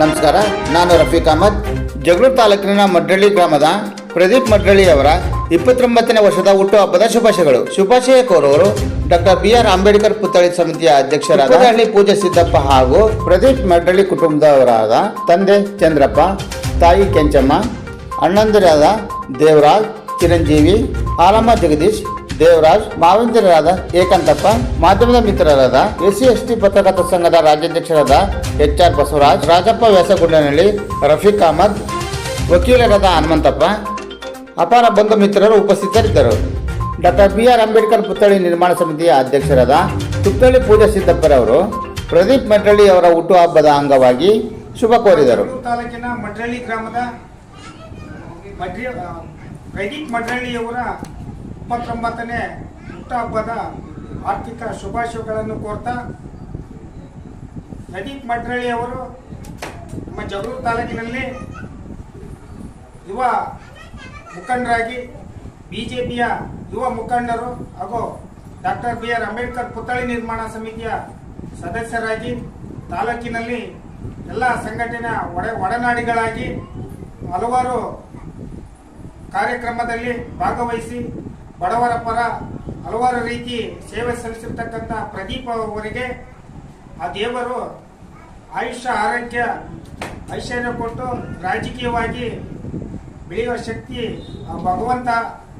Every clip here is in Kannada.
ನಮಸ್ಕಾರ ನಾನು ರಫೀಕ್ ಅಹಮದ್. ಜಗಳೂರು ತಾಲೂಕಿನ ಮಡ್ರಳ್ಳಿ ಗ್ರಾಮದ ಪ್ರದೀಪ್ ಮಡ್ರಳ್ಳಿ ಅವರ ಇಪ್ಪತ್ತೊಂಬತ್ತನೇ ವರ್ಷದ ಹುಟ್ಟುಹಬ್ಬದ ಶುಭಾಶಯಗಳು. ಶುಭಾಶಯ ಕೋರುವರು ಡಾಕ್ಟರ್ ಬಿ ಆರ್ ಅಂಬೇಡ್ಕರ್ ಪುತ್ಥಳಿ ಸಮಿತಿಯ ಅಧ್ಯಕ್ಷರಾದ ಹಳ್ಳಿ ಪೂಜೆ ಸಿದ್ದಪ್ಪ ಹಾಗೂ ಪ್ರದೀಪ್ ಮಡ್ರಳ್ಳಿ ಕುಟುಂಬದವರಾದ ತಂದೆ ಚಂದ್ರಪ್ಪ ತಾಯಿ ಕೆಂಚಮ್ಮ ಅಣ್ಣಂದಿರಾದ ದೇವರಾಜ್ ಚಿರಂಜೀವಿ ಆಲಮ್ಮ ಜಗದೀಶ್ ದೇವರಾಜ್ ಮಾವಂದಿರರಾದ ಏಕಾಂತಪ್ಪ, ಮಾಧ್ಯಮದ ಮಿತ್ರರಾದ ಎಸ್ಸಿ ಎಸ್ ಟಿ ಪತ್ರಕರ್ತ ಸಂಘದ ರಾಜ್ಯಾಧ್ಯಕ್ಷರಾದ ಎಚ್ ಆರ್ ಬಸವರಾಜ್, ರಾಜಪ್ಪ ವ್ಯಾಸಗುಂಡನಹಳ್ಳಿ ರಫೀಕ್ ಅಹಮದ್, ವಕೀಲರಾದ ಹನುಮಂತಪ್ಪ, ಅಪಾರ ಬಂಧು ಮಿತ್ರರು ಉಪಸ್ಥಿತರಿದ್ದರು. ಡಾಕ್ಟರ್ ಬಿ ಆರ್ ಅಂಬೇಡ್ಕರ್ ಪುತ್ಥಳಿ ನಿರ್ಮಾಣ ಸಮಿತಿಯ ಅಧ್ಯಕ್ಷರಾದ ಪುತ್ಥಳಿ ಪೂಜಾ ಸಿದ್ದಪ್ಪರವರು ಪ್ರದೀಪ್ ಮಂಡಳ್ಳಿ ಅವರ ಹುಟ್ಟುಹಬ್ಬದ ಅಂಗವಾಗಿ ಶುಭ ಕೋರಿದರು. ತಾಲೂಕಿನ ಮಡ್ರಳ್ಳಿ ಗ್ರಾಮದ ಪ್ರದೀಪ್ ಮಡ್ರಳ್ಳಿಯವರ ಇಪ್ಪತ್ತೊಂಬತ್ತನೇ ಹುಟ್ಟುಹಬ್ಬದ ಆರ್ಥಿಕ ಶುಭಾಶಯಗಳನ್ನು ಕೋರ್ತಾ ಪ್ರದೀಪ್ ಮಡ್ರಳ್ಳಿ ಅವರು ನಮ್ಮ ಜಗಳೂರು ತಾಲೂಕಿನಲ್ಲಿ ಯುವ ಮುಖಂಡರಾಗಿ ಬಿ ಜೆ ಪಿಯ ಯುವ ಮುಖಂಡರು ಹಾಗೂ ಡಾಕ್ಟರ್ ಬಿ ಆರ್ ಅಂಬೇಡ್ಕರ್ ಪುತ್ಥಳಿ ನಿರ್ಮಾಣ ಸಮಿತಿಯ ಸದಸ್ಯರಾಗಿ ತಾಲೂಕಿನಲ್ಲಿ ಎಲ್ಲ ಸಂಘಟನೆಯ ಒಡ, ಒಡನಾಡಿಗಳಾಗಿ ಹಲವಾರು ಕಾರ್ಯಕ್ರಮದಲ್ಲಿ ಭಾಗವಹಿಸಿ ಬಡವರ ಪರ ಹಲವಾರು ರೀತಿ ಸೇವೆ ಸಲ್ಲಿಸಿರ್ತಕ್ಕಂಥ ಪ್ರದೀಪ್ ಅವರಿಗೆ ಆ ದೇವರು ಆಯುಷ್ಯ ಆರೋಗ್ಯ ಐಶ್ವರ್ಯ ಕೊಟ್ಟು ರಾಜಕೀಯವಾಗಿ ಬೆಳೆಯುವ ಶಕ್ತಿ ಭಗವಂತ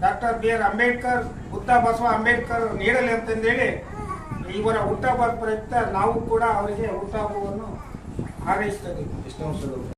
doctor B R Ambedkar, Buddha Basava Ambedkar ನೀಡಲಿ ಅಂತಂದೇಳಿ ಇವರ ಹುಟ್ಟಹಬ್ಬ ಪ್ರಯುಕ್ತ ನಾವು ಕೂಡ ಅವರಿಗೆ ಹುಟ್ಟಹಬ್ಬವನ್ನು ಹಾರೈಸ್ತದೆ ನೂರಾರು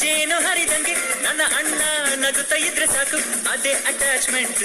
ಜೇನು ಹರಿದಂಗೆ ನನ್ನ ಅಣ್ಣ ನಗುತ್ತ ಇದ್ರೆ ಸಾಕು. ಅದೇ ಅಟ್ಯಾಚ್ಮೆಂಟ್